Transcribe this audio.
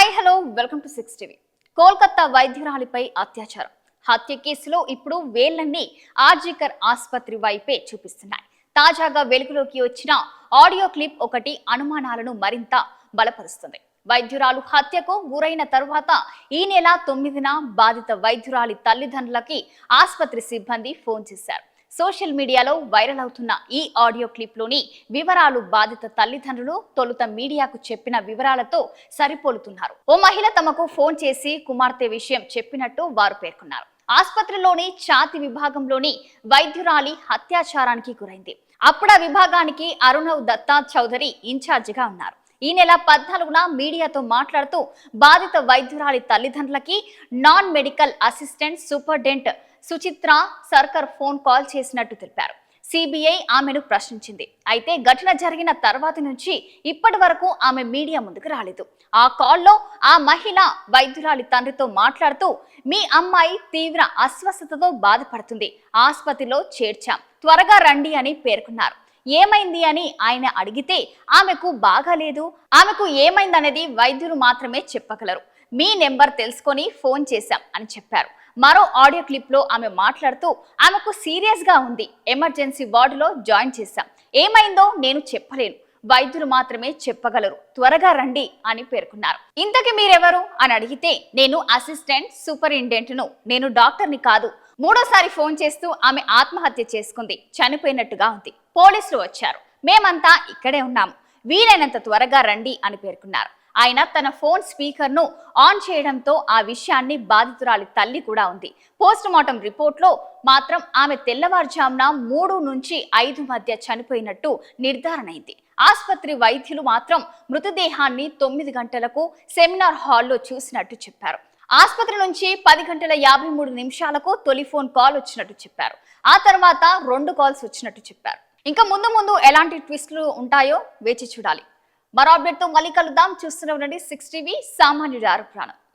Hi hello welcome to six TV Kolkata వైద్యురాలిపై అత్యాచారం. హత్య కేసులో ఇప్పుడు వేళ్ళన్నీ ఆర్జికర్ ఆసుపత్రి వైపే చూపిస్తున్నాయి. తాజాగా వెలుగులోకి వచ్చిన ఆడియో క్లిప్ ఒకటి అనుమానాలను మరింత బలపరుస్తుంది. వైద్యురాలు హత్యకు గురైన తరువాత ఈ నెల తొమ్మిదిన బాధిత వైద్యురాలి తల్లిదండ్రులకి ఆసుపత్రి సిబ్బంది ఫోన్ చేశారు. సోషల్ మీడియాలో వైరల్ అవుతున్న ఈ ఆడియో క్లిప్లోని వివరాలు బాధిత తల్లిదండ్రులు తొలుత మీడియాకు చెప్పిన వివరాలతో సరిపోలుతున్నారు. ఓ మహిళ తమకు ఫోన్ చేసి కుమార్తె విషయం చెప్పినట్టు వారు పేర్కొన్నారు. ఆసుపత్రిలోని ఛాతి విభాగంలోని వైద్యురాలి హత్యాచారానికి గురైంది. అప్పుడు ఆ విభాగానికి అరుణవ్ దత్తా చౌదరి ఇన్ఛార్జిగా ఉన్నారు. ఈ నెల పద్నాలుగున మీడియాతో మాట్లాడుతూ బాధిత వైద్యురాలి తల్లిదండ్రులకి non medical assistant superintendent Suchitra Sarkar phone call చేసినట్టు తెలిపారు. సిబిఐ ఆమెను ప్రశ్నించింది. అయితే ఘటన జరిగిన తర్వాత నుంచి ఇప్పటి వరకు ఆమె మీడియా ముందుకు రాలేదు. ఆ కాల్లో ఆ మహిళ వైద్యురాలి తండ్రితో మాట్లాడుతూ మీ అమ్మాయి తీవ్ర అస్వస్థతతో బాధపడుతుంది. ఆసుపత్రిలో చేర్చాం. త్వరగా రండి అని పేర్కొన్నారు. ఏమైంది అని ఆయన అడిగితే ఆమెకు బాగాలేదు ఆమెకు ఏమైందనేది వైద్యులు మాత్రమే చెప్పగలరు. మీ నెంబర్ తెలుసుకొని ఫోన్ చేశాం అని చెప్పారు. మరో ఆడియో క్లిప్లో ఆమె మాట్లాడుతూ ఆమెకు సీరియస్గా ఉంది. ఎమర్జెన్సీ వార్డులో జాయిన్ చేశాం. ఏమైందో నేను చెప్పలేను. వైద్యులు మాత్రమే చెప్పగలరు. త్వరగా రండి అని పేర్కొన్నారు. ఇంతకి మీరెవరు? అని అడిగితే నేను అసిస్టెంట్ సూపరింటెండెంట్ను నేను డాక్టర్ని కాదు. మూడోసారి ఫోన్ చేస్తూ ఆమె ఆత్మహత్య చేసుకుంది. చనిపోయినట్టుగా ఉంది. పోలీసులు వచ్చారు. మేమంతా ఇక్కడే ఉన్నాము. వీలైనంత త్వరగా రండి అని పేర్కొన్నారు. ఆయన తన ఫోన్ స్పీకర్ను ఆన్ చేయడంతో ఆ విషయాన్ని బాధితురాలి తల్లి కూడా ఉంది. పోస్ట్ మార్టం రిపోర్ట్లో మాత్రం ఆమె తెల్లవారుజామున మూడు నుంచి ఐదు మధ్య చనిపోయినట్టు నిర్ధారణ అయింది. ఆసుపత్రి వైద్యులు మాత్రం మృతదేహాన్ని తొమ్మిది గంటలకు సెమినార్ హాల్లో చూసినట్టు చెప్పారు. ఆసుపత్రి నుంచి పది గంటల యాభై మూడు నిమిషాలకు తొలి ఫోన్ కాల్ వచ్చినట్టు చెప్పారు. ఆ తర్వాత రెండు కాల్స్ వచ్చినట్టు చెప్పారు. ఇంకా ముందు ముందు ఎలాంటి ట్విస్టులు ఉంటాయో వేచి చూడాలి. మరో అప్డేట్తో మళ్ళీ కలుద్దాం. చూస్తూనే ఉండండి. సిక్స్ టీవీ సామాన్యుడి ఆరు ప్రాణం.